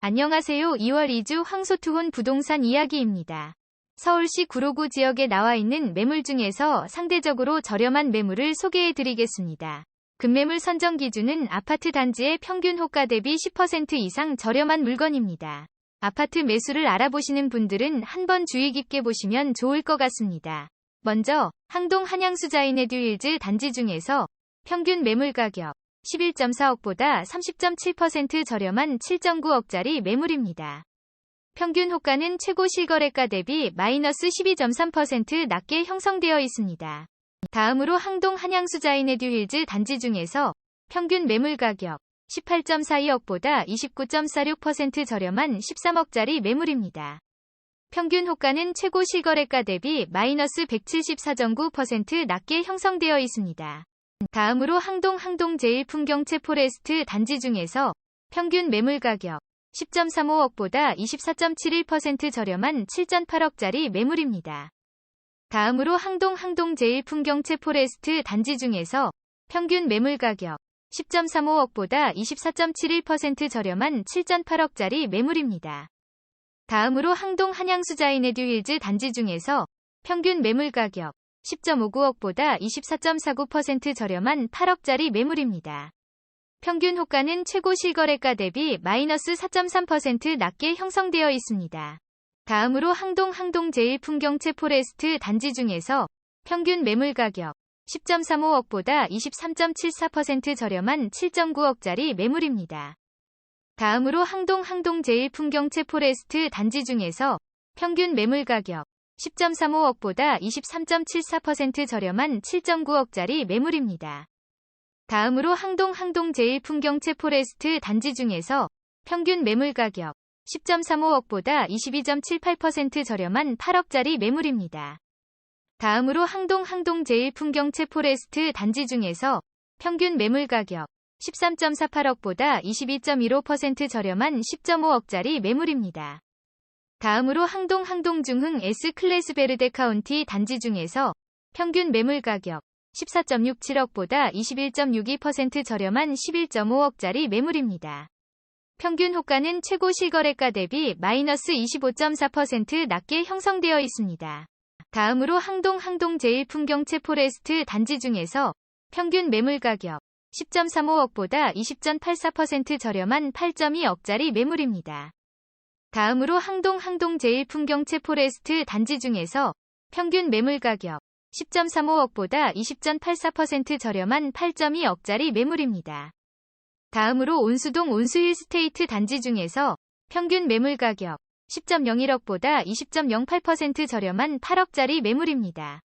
안녕하세요. 2월 2주 황소투혼 부동산 이야기입니다. 서울시 구로구 지역에 나와 있는 매물 중에서 상대적으로 저렴한 매물을 소개해 드리겠습니다. 급매물 선정 기준은 아파트 단지의 평균 호가 대비 10% 이상 저렴한 물건입니다. 아파트 매수를 알아보시는 분들은 한번 주의 깊게 보시면 좋을 것 같습니다. 먼저 항동 한양수자이네듀힐즈 단지 중에서 평균 매물 가격 11.4억보다 30.7% 저렴한 7.9억짜리 매물입니다. 평균 호가는 최고 실거래가 대비 마이너스 12.3% 낮게 형성되어 있습니다. 다음으로 항동 한양수자이네듀힐즈 단지 중에서 평균 매물 가격 18.42억보다 29.46% 저렴한 13억짜리 매물입니다. 평균 호가는 최고 실거래가 대비 마이너스 174.9% 낮게 형성되어 있습니다. 다음으로 항동 항동 제일 풍경채 포레스트 단지 중에서 평균 매물 가격 10.35억보다 24.71% 저렴한 7.8억짜리 매물입니다. 다음으로 항동 항동 제일 풍경채 포레스트 단지 중에서 평균 매물 가격 10.35억보다 24.71% 저렴한 7.8억짜리 매물입니다. 다음으로 항동 한양수자이네듀힐즈 단지 중에서 평균 매물 가격 10.59억보다 24.49% 저렴한 8억짜리 매물입니다. 평균 호가는 최고 실거래가 대비 마이너스 4.3% 낮게 형성되어 있습니다. 다음으로 항동 항동 제일 풍경채 포레스트 단지 중에서 평균 매물 가격 10.35억보다 23.74% 저렴한 7.9억짜리 매물입니다. 다음으로 항동 항동 제일 풍경채 포레스트 단지 중에서 평균 매물 가격 10.35억보다 23.74% 저렴한 7.9억짜리 매물입니다. 다음으로 항동 항동 제일 풍경채 포레스트 단지 중에서 평균 매물 가격 10.35억보다 22.78% 저렴한 8억짜리 매물입니다. 다음으로 항동 항동 제일 풍경채 포레스트 단지 중에서 평균 매물 가격 13.48억보다 22.15% 저렴한 10.5억짜리 매물입니다. 다음으로 항동 항동 중흥 S클래스 베르데 카운티 단지 중에서 평균 매물 가격 14.67억보다 21.62% 저렴한 11.5억짜리 매물입니다. 평균 호가는 최고 실거래가 대비 마이너스 25.4% 낮게 형성되어 있습니다. 다음으로 항동 항동 제일풍경채 포레스트 단지 중에서 평균 매물 가격 10.35억보다 20.84% 저렴한 8.2억짜리 매물입니다. 다음으로 항동 항동 제일 풍경채 포레스트 단지 중에서 평균 매물 가격 10.35억보다 20.84% 저렴한 8.2억짜리 매물입니다. 다음으로 온수동 온수힐 스테이트 단지 중에서 평균 매물 가격 10.01억보다 20.08% 저렴한 8억짜리 매물입니다.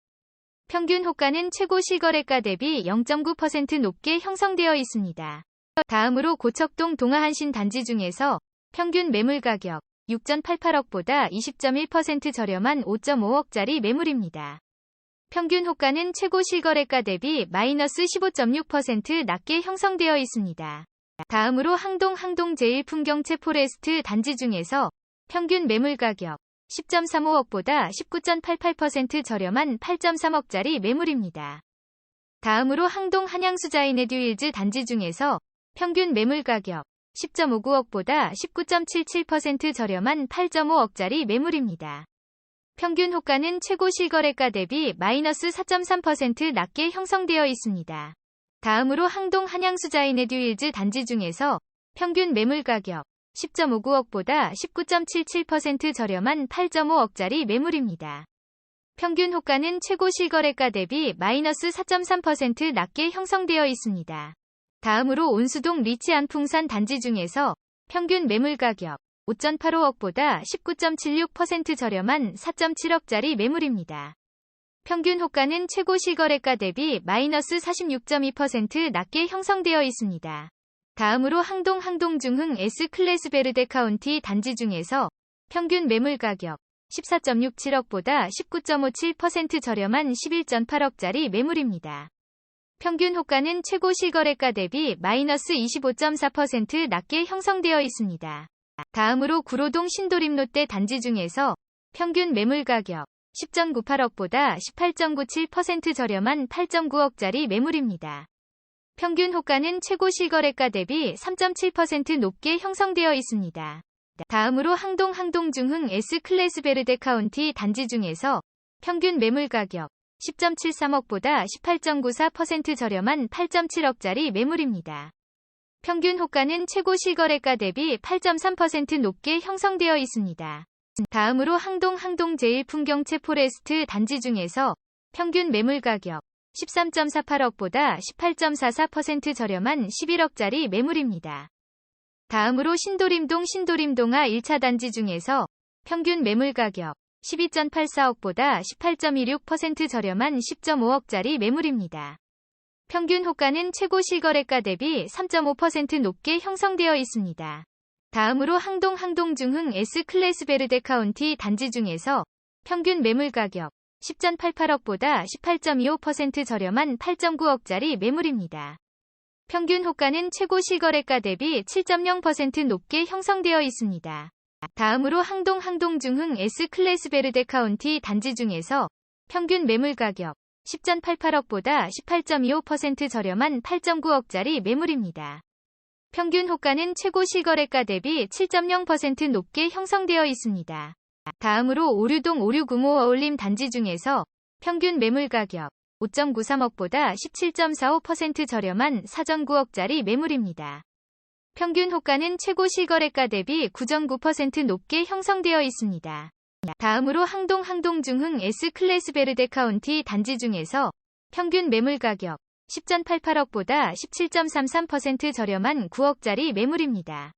평균 호가는 최고 실거래가 대비 0.9% 높게 형성되어 있습니다. 다음으로 고척동 동아한신 단지 중에서 평균 매물 가격 6.88억보다 20.1% 저렴한 5.5억짜리 매물입니다. 평균 호가는 최고 실거래가 대비 마이너스 15.6% 낮게 형성되어 있습니다. 다음으로 항동 항동 제일풍경채 포레스트 단지 중에서 평균 매물 가격 10.35억보다 19.88% 저렴한 8.3억짜리 매물입니다. 다음으로 항동 한양수자이네듀힐즈 단지 중에서 평균 매물 가격 10.59억보다 19.77% 저렴한 8.5억짜리 매물입니다. 평균 호가는 최고 실거래가 대비 마이너스 4.3% 낮게 형성되어 있습니다. 다음으로 항동 한양수자이네듀힐즈 단지 중에서 평균 매물 가격 10.59억보다 19.77% 저렴한 8.5억짜리 매물입니다. 평균 호가는 최고 실거래가 대비 마이너스 4.3% 낮게 형성되어 있습니다. 다음으로 온수동 리치 안풍산 단지 중에서 평균 매물 가격 5.85억보다 19.76% 저렴한 4.7억짜리 매물입니다. 평균 호가는 최고 실거래가 대비 마이너스 46.2% 낮게 형성되어 있습니다. 다음으로 항동 항동 중흥 S클래스 베르데 카운티 단지 중에서 평균 매물 가격 14.67억보다 19.57% 저렴한 11.8억짜리 매물입니다. 평균 호가는 최고 실거래가 대비 마이너스 25.4% 낮게 형성되어 있습니다. 다음으로 구로동 신도림 롯데 단지 중에서 평균 매물 가격 10.98억보다 18.97% 저렴한 8.9억짜리 매물입니다. 평균 호가는 최고 실거래가 대비 3.7% 높게 형성되어 있습니다. 다음으로 항동 항동 중흥 S클래스 베르데 카운티 단지 중에서 평균 매물 가격 10.73억보다 18.94% 저렴한 8.7억짜리 매물입니다. 평균 호가는 최고 실거래가 대비 8.3% 높게 형성되어 있습니다. 다음으로 항동 항동 제일 풍경채 포레스트 단지 중에서 평균 매물 가격 13.48억보다 18.44% 저렴한 11억짜리 매물입니다. 다음으로 신도림동 신도림동아 1차 단지 중에서 평균 매물 가격 12.84억보다 18.26% 저렴한 10.5억짜리 매물입니다. 평균 호가는 최고 실거래가 대비 3.5% 높게 형성되어 있습니다. 다음으로 항동 항동 중흥 S클래스 베르데 카운티 단지 중에서 평균 매물 가격 10.88억보다 18.25% 저렴한 8.9억짜리 매물입니다. 평균 호가는 최고 실거래가 대비 7.0% 높게 형성되어 있습니다. 다음으로 항동 항동 중흥 S클래스 베르데 카운티 단지 중에서 평균 매물 가격 10.88억보다 18.25% 저렴한 8.9억짜리 매물입니다. 평균 호가는 최고 실거래가 대비 7.0% 높게 형성되어 있습니다. 다음으로 오류동 오류구모 어울림 단지 중에서 평균 매물 가격 5.93억보다 17.45% 저렴한 4.9억짜리 매물입니다. 평균 호가는 최고 실거래가 대비 9.9% 높게 형성되어 있습니다. 다음으로 항동 항동 중흥 S클래스 베르데 카운티 단지 중에서 평균 매물 가격 10.88억보다 17.33% 저렴한 9억짜리 매물입니다.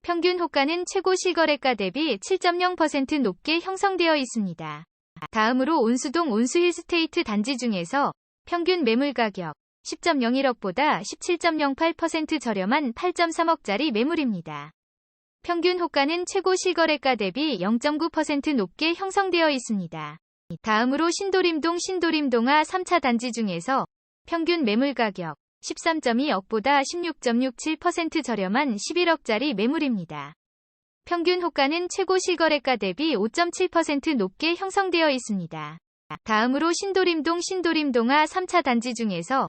평균 호가는 최고 실거래가 대비 7.0% 높게 형성되어 있습니다. 다음으로 온수동 온수힐스테이트 단지 중에서 평균 매물 가격 10.01억보다 17.08% 저렴한 8.3억짜리 매물입니다. 평균 호가는 최고 실거래가 대비 0.9% 높게 형성되어 있습니다. 다음으로 신도림동 신도림동아 3차 단지 중에서 평균 매물 가격 13.2억보다 16.67% 저렴한 11억짜리 매물입니다. 평균 호가는 최고 실거래가 대비 5.7% 높게 형성되어 있습니다. 다음으로 신도림동 신도림동아 3차 단지 중에서